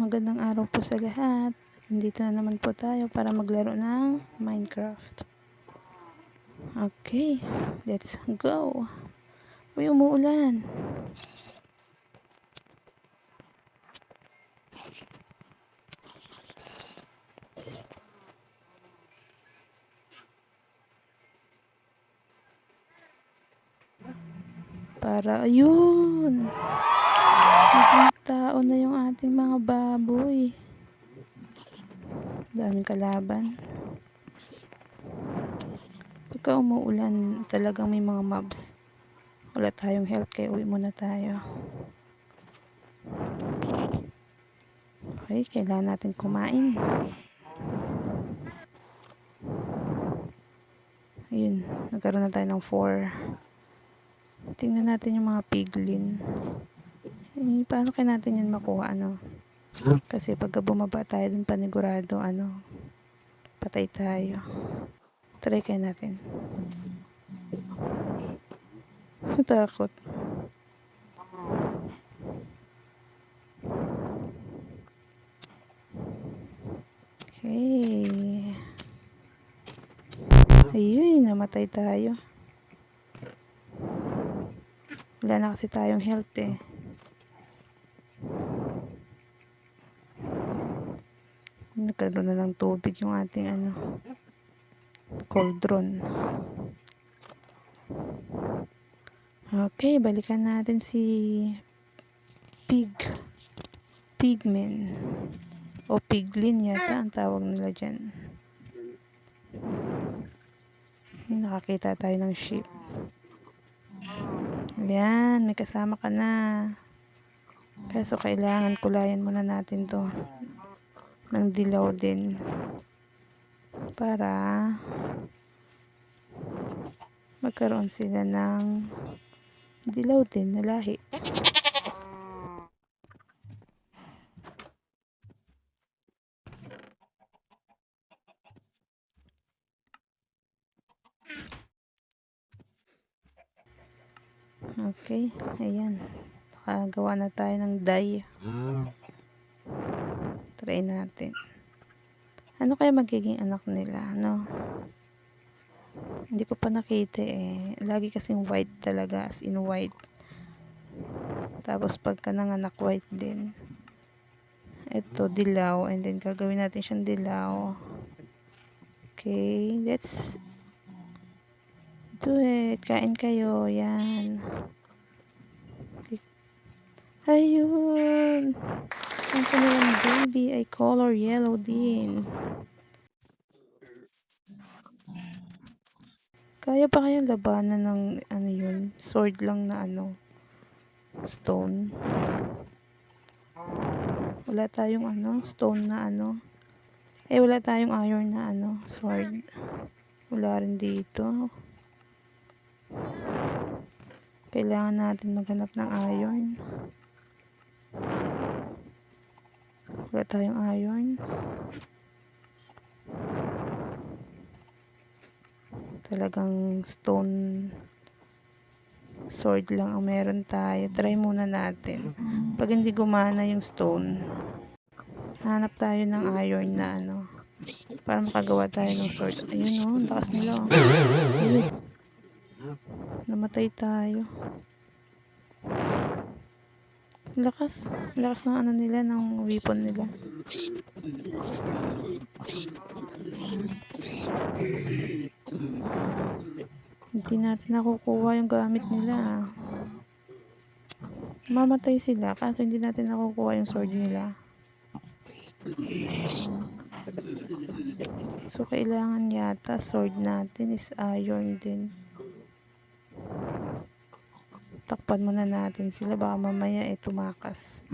Magandang araw po sa lahat. At nandito na naman po tayo para maglaro ng Minecraft. Okay, let's go. Uy, umuulan. Para, ayun. Naging tao na yung ating mga baboy. Daming kalaban. Pagka umuulan, talagang may mga mobs. Wala tayong health, kaya uwi muna tayo. Okay, kailangan natin kumain. Ayun, nagkaroon na tayo ng 4. Tingnan natin yung mga piglin. Eh, paano kaya natin yan makuha, ano? Kasi pagka bumaba tayo dun panigurado, ano, patay tayo. Try kaya natin. Natakot. Okay. Ayun, namatay tayo. Wala na kasi tayong health eh. Nagkaroon na ng tubig yung ating ano, cauldron. Okay, balikan natin si Pig. Pigmen. O Piglin yata ang tawag nila dyan. Nakakita tayo ng sheep. Yan, may kasama ka na. Kaso kailangan kulayan muna natin to ng dilaw din para magkaroon sila ng dilaw din na lahi. Okay, ayan. Nakagawa na tayo ng dye. Try natin. Ano kaya magiging anak nila, no? Hindi ko pa nakita eh. Lagi kasing white talaga, as in white. Tapos pagka nanganak white din. Ito, dilaw. And then gagawin natin siyang dilaw. Okay, let's do it. Kain kayo. Yan. Okay. Ang kanilang baby ay color yellow din. Kaya pa kaya labanan ng ano yun, sword lang na ano, stone. Wala tayong ano, stone na ano. Eh, wala tayong iron na ano, sword. Wala rin dito. Kailangan natin maghanap ng iron. Wala tayong iron. Talagang stone sword lang ang meron tayo. Try muna natin. Pag hindi gumana yung stone, hanap tayo ng iron na ano para makagawa tayo ng sword. Ayun oh, ang lakas nila oh. Ayun. Namatay tayo. Lakas. Lakas ng ano nila, ng weapon nila. Hindi natin nakukuha yung gamit nila. Mamatay sila, kaso hindi natin nakukuha yung sword nila. So, kailangan yata sword natin is iron din. Takpan muna natin sila, baka mamaya eh tumakas.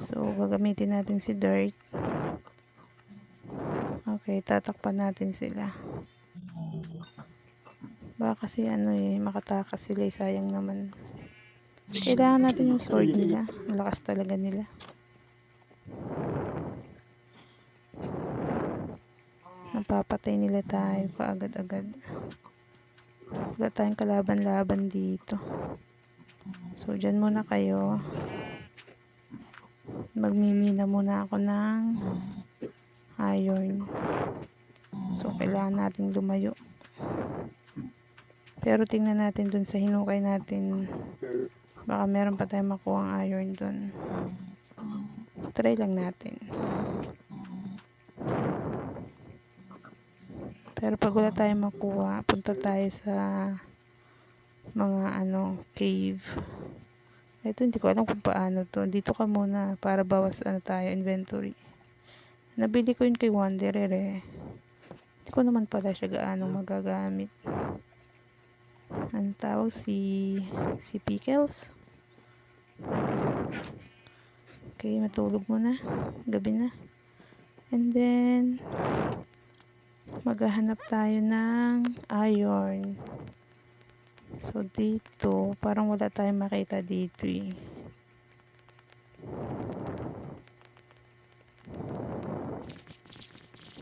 So, gagamitin natin si dirt. Okay, tatakpan natin sila. Baka kasi ano eh, makatakas sila eh, sayang naman. Kailangan natin yung sword nila. Malakas talaga nila. Napapatay nila tayo kaagad-agad. Wala tayong kalaban-laban dito. So, dyan muna kayo. magmimina muna ako ng iron. So, kailangan natin lumayo. Pero tingnan natin dun sa hinukay natin. Baka meron pa tayong makuha ang iron dun. Try lang natin. Pero pag wala tayong makuha, punta tayo sa mga ano, cave. Ito hindi ko alam kung paano to. Dito ka muna para bawas ano tayo, inventory. Nabili ko yun kay Wanderer eh. Hindi ko naman pala siya gaano magagamit. Ano tawag? Si, si Pickles? Okay, matulog muna. Gabi na. And then, maghahanap tayo ng iron. So, dito, parang wala tayong makita dito eh.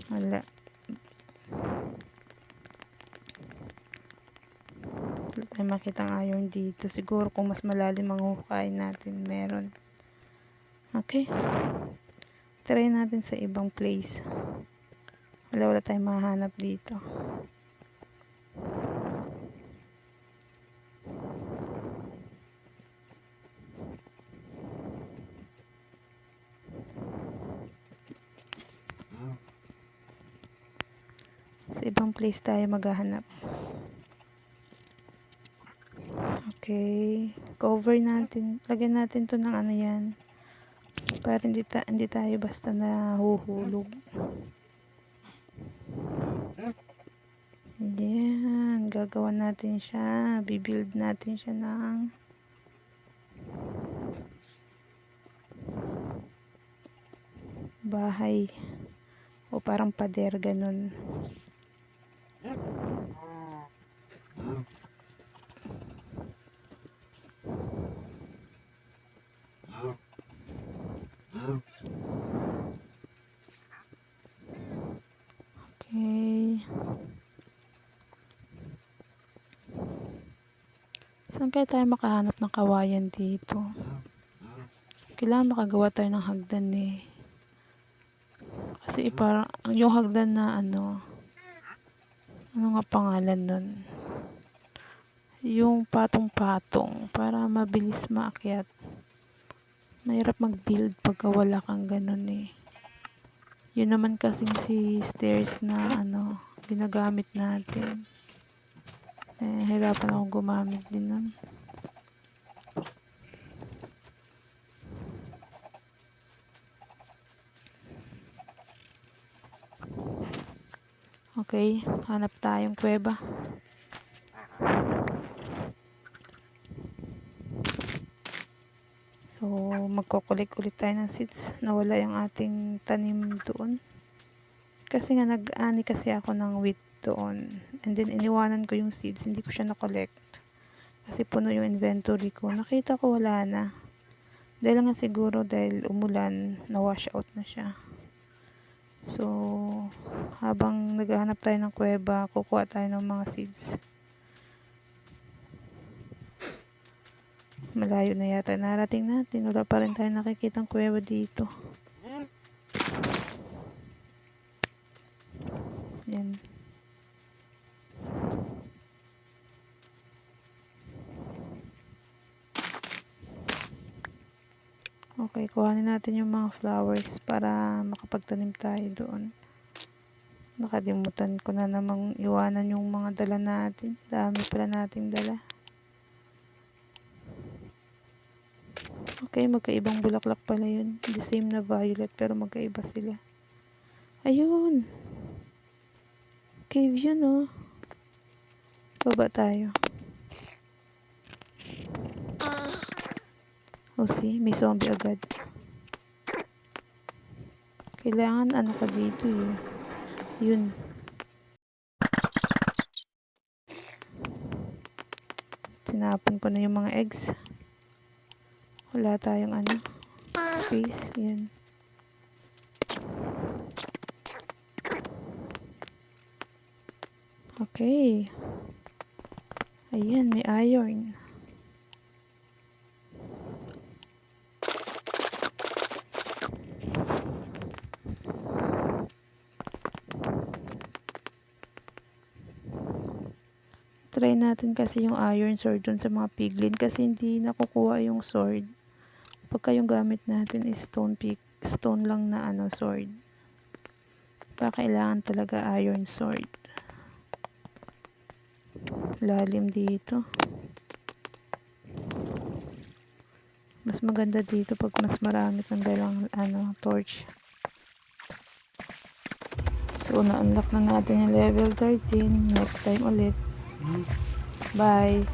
Wala. Wala tayong makita ang iron dito. Siguro kung mas malalim ang hukay natin, meron. Okay. Try natin sa ibang place. Wala, wala tayong mahanap dito. Sa ibang place tayo maghahanap. Okay. Cover natin. Lagyan natin to ng ano yan. Para hindi, ta hindi tayo basta nahuhulog. Yan. Gagawa natin siya. Bibuild natin siya ng bahay. O parang pader ganun. Okay. Saan kaya tayo makahanap ng kawayan dito? Kailangan makagawa tayo ng hagdan eh. Kasi parang yung hagdan na ano, ano nga pangalan nun? Yung patong-patong para mabilis maakyat. Mahirap mag-build pagka wala kang ganun eh. Yun naman kasing si stairs na ano, ginagamit natin. Eh, hirapan akong gumamit din nun. Okay, hanap tayong kuweba. So, magkukulik-kulik tayo ng seeds. Nawala yung ating tanim doon. Kasi nga, nag-ani kasi ako ng wheat doon. And then, iniwanan ko yung seeds. Hindi ko siya na-collect. Kasi puno yung inventory ko. Nakita ko wala na. Dahil nga siguro dahil umulan, na-wash out na siya. So, habang naghahanap tayo ng kuweba, kukuha tayo ng mga seeds. Malayo na yata narating natin. Wala pa rin tayo nakikita ng kuweba dito. Yan. Okay, kuhanin natin yung mga flowers para makapagtanim tayo doon. Nakalimutan ko na namang iwanan yung mga dala natin. Dami pala nating dala. Okay, magkaibang bulaklak pala yun. The same na violet pero magkaiba sila. Ayun. Cave yun oh. Baba tayo. Oh, see, may zombie agad. Kailangan ano ka dito eh. Yun. Sinapon ko na yung mga eggs. Wala tayong ano. Space. Yan. Okay. Ayan, may iron. Try natin kasi yung iron sword dun sa mga piglin kasi hindi nakukuha yung sword. Pagka yung gamit natin is stone pick, stone lang na ano sword. Pa kailangan talaga iron sword. Lalim dito. Mas maganda dito pag mas marami kang dalang ano, torch. So, na-unlock na natin yung level 13. Next time ulit. Bye!